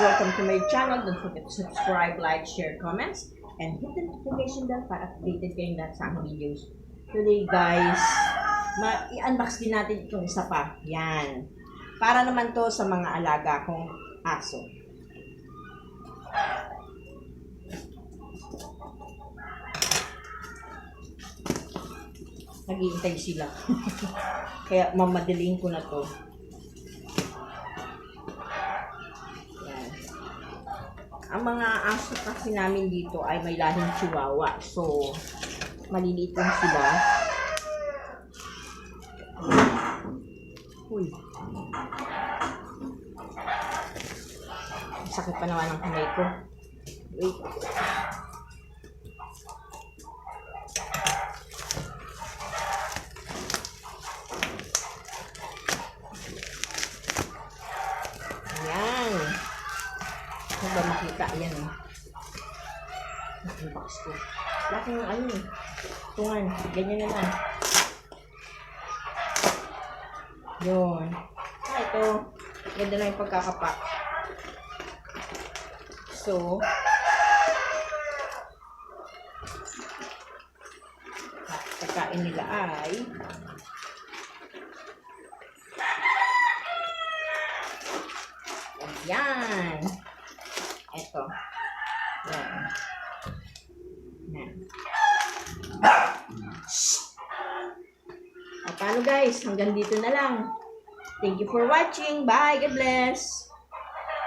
welcome to my channel. Don't forget to subscribe, like, share, comments, and hit the notification bell para updated kayo lahat sa aking videos. Today guys, i-unbox din natin itong isa pa. Yan. Para naman to sa mga alaga kong aso. Naghihintay sila. Kaya mamadaliin ko na to. Ang mga aso kasi namin dito ay may lahing chihuahua. So, maliliit lang sila. Uy. Sakit pa naman ang kamay ko. Wait. Ayan. Ano ba makita? Ayan o. Unbox ko. Laki ng ano eh. Tungan. Ganyan naman. Yun. Ah, ito. Ganda na yung pagkakapak. So, pagkain nila ay Ayan. Ito. Ayan. Ayan. O, paano guys? Hanggang dito na lang. Thank you for watching. Bye. God bless.